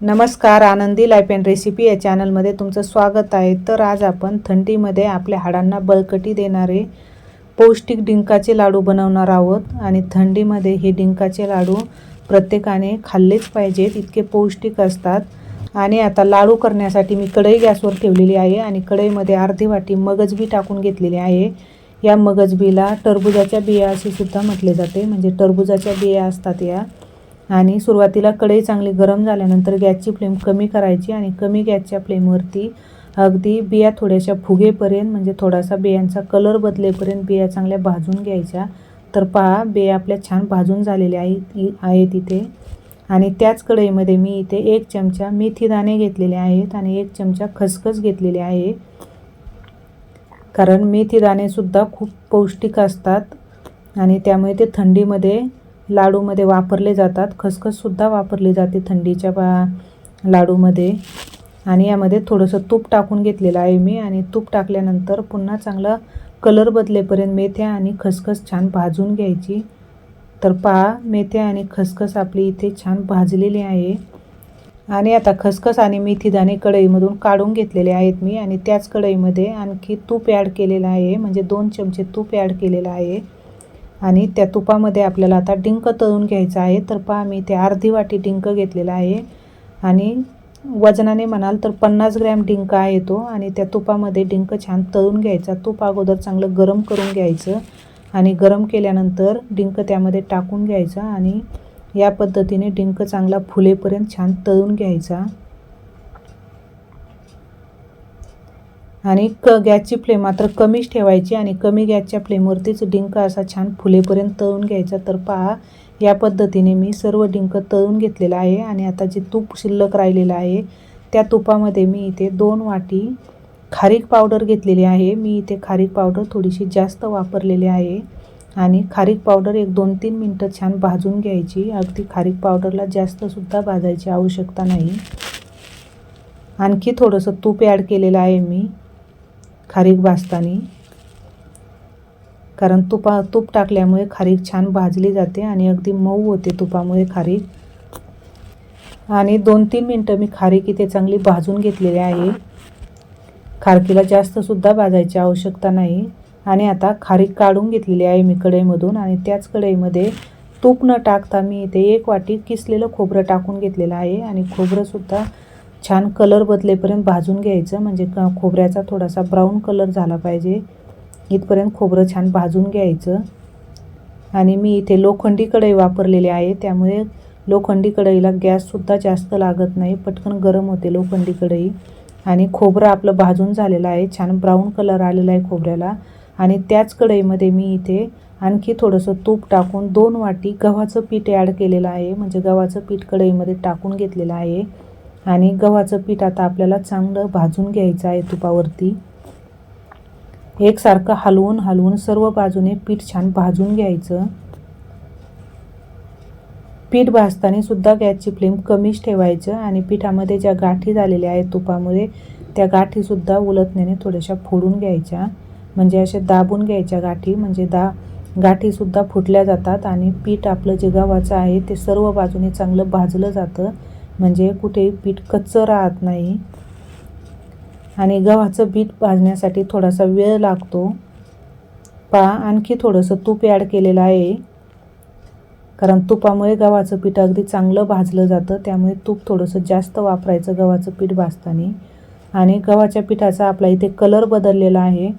नमस्कार आनंदी life and recipe या चॅनलमध्ये तुमचं स्वागत आहे. तर आज आपण थंडीमध्ये आपल्या हाडांना बळकटी देणारे पौष्टिक डिंकाचे लाडू बनवणार आहोत. आणि थंडीमध्ये हे डिंकाचे लाडू प्रत्येकाने खाल्लेच पाहिजेत इतके पौष्टिक असतात. आणि आता लाडू करण्यासाठी मी कढई गॅसवर ठेवलेली आहे आणि कढईमध्ये अर्धी वाटी मगजबी टाकून घेतलेली आहे. या मगजबीला टरबुजाच्या बिया असे सुद्धा म्हटले जाते. म्हणजे टरबुजाच्या बिया असतात या. आणि सुरुवातीला कढई चांगली गरम झाल्यानंतर गॅसची फ्लेम कमी करायची आणि कमी गॅसच्या फ्लेमवरती अगदी बिया थोड्याशा फुगेपर्यंत म्हणजे थोडासा बियांचा कलर बदलेपर्यंत बिया चांगल्या भाजून घ्यायच्या. तर पहा बिया आपल्या छान भाजून झालेल्या आहे आहेत इथे. आणि त्याच कढईमध्ये मी इथे एक चमचा मेथी दाणे घेतलेले आहेत आणि एक चमचा खसखस घेतलेले आहे. कारण मेथी दाणेसुद्धा खूप पौष्टिक असतात आणि त्यामुळे ते थंडीमध्ये लाडूमध्ये वापरले जातात. खसखससुद्धा वापरली जाते थंडीच्या बा लाडूमध्ये. आणि यामध्ये थोडंसं तूप टाकून घेतलेलं आहे मी. आणि तूप टाकल्यानंतर पुन्हा चांगला कलर बदलेपर्यंत मेथ्या आणि खसखस छान भाजून घ्यायची. तर पहा मेथ्या आणि खसखस आपली इथे छान भाजलेली आहे. आणि आता खसखस आणि मेथीदाणे कढईमधून काढून घेतलेले आहेत मी. आणि त्याच कढईमध्ये आणखी तूप ॲड केलेलं आहे. म्हणजे दोन चमचे तूप ॲड केलेलं आहे. आणि त्या तुपामध्ये आपल्याला आता डिंक तळून घ्यायचं आहे. तर पहा मी ते अर्धी वाटी डिंक घेतलेला आहे. आणि वजनाने म्हणाल तर पन्नास ग्रॅम डिंक आहे तो. आणि त्या तुपामध्ये डिंक छान तळून घ्यायचा. तूप अगोदर चांगलं गरम करून घ्यायचं. आणि गरम केल्यानंतर डिंक त्यामध्ये टाकून घ्यायचा. आणि या पद्धतीने डिंक चांगला फुलेपर्यंत छान तळून घ्यायचा. आणि क गॅसची फ्लेम मात्र कमीच ठेवायची आणि कमी गॅसच्या फ्लेमवरतीच डिंक असा छान फुलेपर्यंत तळून घ्यायचा. तर पहा या पद्धतीने मी सर्व डिंक तळून घेतलेलं आहे आणि आता जे तूप शिल्लक राहिलेलं आहे त्या तुपामध्ये मी इथे दोन वाटी खारीक पावडर घेतलेली आहे. मी इथे खारीक पावडर थोडीशी जास्त वापरलेली आहे आणि खारीक पावडर एक दोन तीन मिनटं छान भाजून घ्यायची. अगदी खारीक पावडरला जास्तसुद्धा भाजायची आवश्यकता नाही. आणखी थोडंसं तूप ॲड केलेलं आहे मी. खारीक भाजताना. कारण तुपा तूप टाकल्यामुळे खारीक छान भाजली जाते आणि अगदी मऊ होते तुपामुळे खारीक. आणि दोन तीन मिनटं मी खारीक इथे चांगली भाजून घेतलेली आहे. खारकीला जास्तसुद्धा भाजायची आवश्यकता नाही. आणि आता खारीक काढून घेतलेली आहे मी कढईमधून आणि त्याच कढईमध्ये तूप न टाकता मी इथे एक वाटी किसलेलं खोबरं टाकून घेतलेलं आहे. आणि खोबरंसुद्धा छान कलर बदलेपर्यंत भाजून घ्यायचं. म्हणजे खोबऱ्याचा थोडासा ब्राऊन कलर झाला पाहिजे. इथपर्यंत खोबरं छान भाजून घ्यायचं. आणि मी इथे लोखंडी कढई वापरलेली आहे. त्यामुळे लोखंडी कढईला गॅससुद्धा जास्त लागत नाही. पटकन गरम होते लोखंडी कढई. आणि खोबरं आपलं भाजून झालेलं आहे. छान ब्राऊन कलर आलेला आहे खोबऱ्याला. आणि त्याच कढईमध्ये मी इथे आणखी थोडंसं तूप टाकून दोन वाटी गव्हाचं पीठ ॲड केलेलं आहे. म्हणजे गव्हाचं पीठ कढईमध्ये टाकून घेतलेलं आहे. आणि गव्हाचं पीठ आता आपल्याला चांगलं भाजून घ्यायचं आहे तुपावरती. एकसारखं हलवून हलवून सर्व बाजूने पीठ छान भाजून घ्यायचं. पीठ भाजताना सुद्धा गॅसची फ्लेम कमीच ठेवायचं आणि पिठामध्ये ज्या गाठी झालेल्या आहेत तुपामुळे त्या गाठीसुद्धा उलटण्याने थोड्याशा फोडून घ्यायच्या. म्हणजे अशा दाबून घ्यायच्या गाठी म्हणजे दा गाठीसुद्धा फुटल्या जातात आणि पीठ आपलं जे गव्हाचं आहे ते सर्व बाजूने चांगलं भाजलं जातं. म्हणजे कुठेही पीठ कच्चं राहत नाही. आणि गव्हाचं पीठ भाजण्यासाठी थोडासा वेळ लागतो. पा आणखी थोडंसं तूप ॲड केलेलं आहे. कारण तुपामुळे गव्हाचं पीठ अगदी चांगलं भाजलं जातं. त्यामुळे तूप थोडंसं जास्त वापरायचं गव्हाचं पीठ भाजताना. आणि गव्हाच्या पिठाचा आपला इथे कलर बदललेला आहे.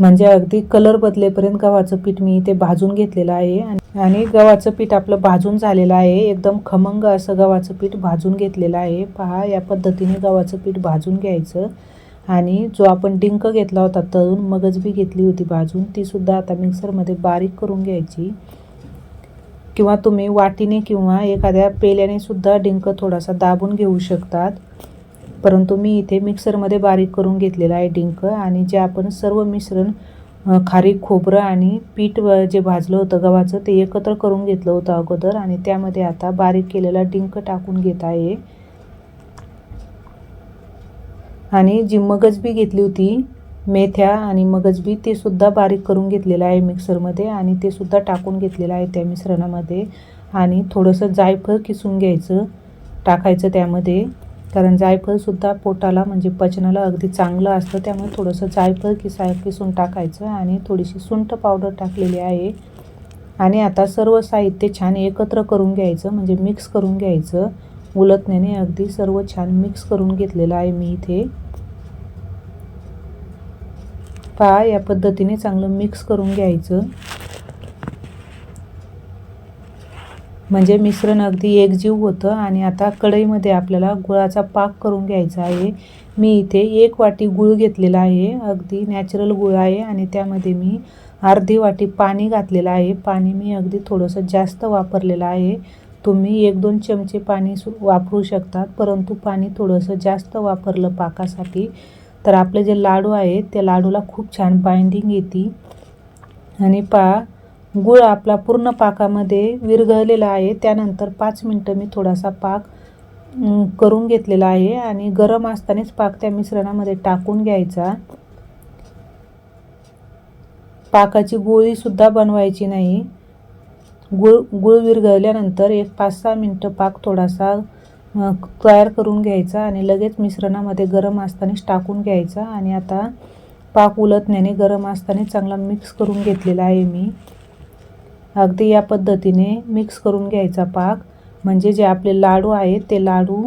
म्हणजे अगदी कलर बदलेपर्यंत गव्हाचं पीठ मी इथे भाजून घेतलेलं आहे. आणि गव्हाचं पीठ आपलं भाजून झालेलं आहे. एकदम खमंग असं गव्हाचं पीठ भाजून घेतलेलं आहे. पहा या पद्धतीने गव्हाचं पीठ भाजून घ्यायचं. आणि जो आपण डिंक घेतला होता तळून मगजबी घेतली होती भाजून तीसुद्धा आता मिक्सरमध्ये बारीक करून घ्यायची. किंवा तुम्ही वाटीने किंवा एखाद्या पेल्याने सुद्धा डिंक थोडासा दाबून घेऊ शकतात. परंतु मी इथे मिक्सरमध्ये बारीक करून घेतलेला आहे डिंक आणि जे आपण सर्व मिश्रण खारीक खोबरं आणि पीठ जे भाजलं होतं गव्हाचं ते एकत्र करून घेतलं होतं अगोदर आणि त्यामध्ये आता बारीक केलेला डिंक टाकून घेत आहे. आणि जी मगजबी घेतली होती मेथ्या आणि मगजबी ते सुद्धा बारीक करून घेतलेलं आहे मिक्सरमध्ये आणि ते सुद्धा टाकून घेतलेलं आहे त्या मिश्रणामध्ये. आणि थोडंसं जायफळ किसून घ्यायचं टाकायचं त्यामध्ये. कारण जायफळसुद्धा पोटाला म्हणजे पचनाला अगदी चांगलं असतं. त्यामुळे थोडंसं जायफळ किसाय किसून टाकायचं आणि थोडीशी सुंठ पावडर टाकलेली आहे. आणि आता सर्व साहित्य छान एकत्र करून घ्यायचं म्हणजे मिक्स करून घ्यायचं. उलटण्याने अगदी सर्व छान मिक्स करून घेतलेलं आहे मी इथे. पहा या पद्धतीने चांगलं मिक्स करून घ्यायचं. म्हणजे मिश्रण अगदी एकजीव होतं आणि आता कढईमध्ये आपल्याला गुळाचा पाक करून घ्यायचा आहे. मी इथे एक वाटी गुळ घेतलेला आहे. अगदी नॅचरल गुळ आहे आणि त्यामध्ये मी अर्धी वाटी पाणी घातलेलं आहे. पाणी मी अगदी थोडंसं जास्त वापरलेलं आहे. तुम्ही एक दोन चमचे पाणी सु वापरू शकतात परंतु पाणी थोडंसं जास्त वापरलं पाकासाठी. तर आपले जे लाडू आहेत त्या लाडूला खूप छान बाइंडिंग येते. आणि पा गुळ आपला पूर्ण पाकामध्ये विरघळलेला आहे. त्यानंतर पाच मिनटं मी थोडासा पाक करून घेतलेला आहे आणि गरम असतानाच पाक त्या मिश्रणामध्ये टाकून घ्यायचा. पाकाची गोळीसुद्धा बनवायची नाही. गुळ गुळ विरघळल्यानंतर एक पाच सहा मिनटं पाक थोडासा तयार करून घ्यायचा आणि लगेच मिश्रणामध्ये गरम असतानाच टाकून घ्यायचा. आणि आता पाक उलटण्याने गरम असताना चांगला मिक्स करून घेतलेला आहे मी. अगदी या पद्धतीने मिक्स करून घ्यायचा पाक. म्हणजे जे आपले लाडू आहेत ते लाडू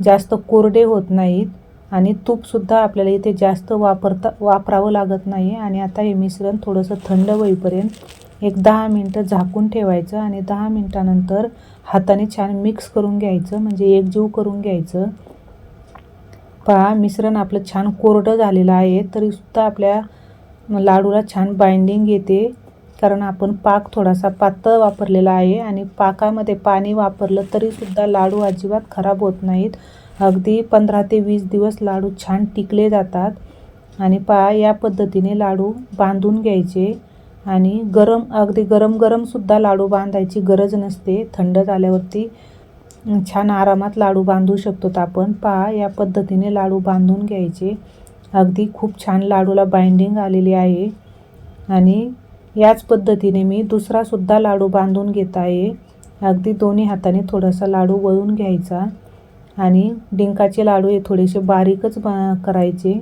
जास्त कोरडे होत नाहीत आणि तूपसुद्धा आपल्याला इथे जास्त वापरता वापरावं लागत नाही आणि आता हे मिश्रण थोडंसं थंड होईपर्यंत एक दहा मिनटं झाकून ठेवायचं आणि दहा मिनटानंतर हाताने छान मिक्स करून घ्यायचं. म्हणजे एकजीव करून घ्यायचं. पहा मिश्रण आपलं छान कोरडं झालेलं आहे तरीसुद्धा आपल्या लाडूला छान बाइंडिंग येते. कारण आपण पाक थोडासा पातळ वापरलेला आहे आणि पाकामध्ये पाणी वापरलं तरीसुद्धा लाडू अजिबात खराब होत नाहीत. अगदी पंधरा ते वीस दिवस लाडू छान टिकले जातात आणि पा या पद्धतीने लाडू बांधून घ्यायचे आणि गरम अगदी गरम गरमसुद्धा लाडू बांधायची गरज नसते. थंड झाल्यावरती छान आरामात लाडू बांधू शकतो आपण. पहा या पद्धतीने लाडू बांधून घ्यायचे. अगदी खूप छान लाडूला बाइंडिंग आलेली आहे आणि याच पद्धतीने मी दुसरासुद्धा लाडू बांधून घेत आहे. अगदी दोन्ही हाताने थोडासा लाडू वळून घ्यायचा. आणि डिंकाचे लाडू हे थोडेसे बारीकच करायचे.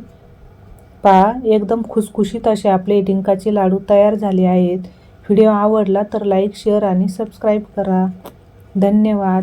पहा एकदम खुसखुशीत असे आपले डिंकाचे लाडू तयार झाले आहेत. व्हिडिओ आवडला तर लाईक शेअर आणि सबस्क्राईब करा. धन्यवाद.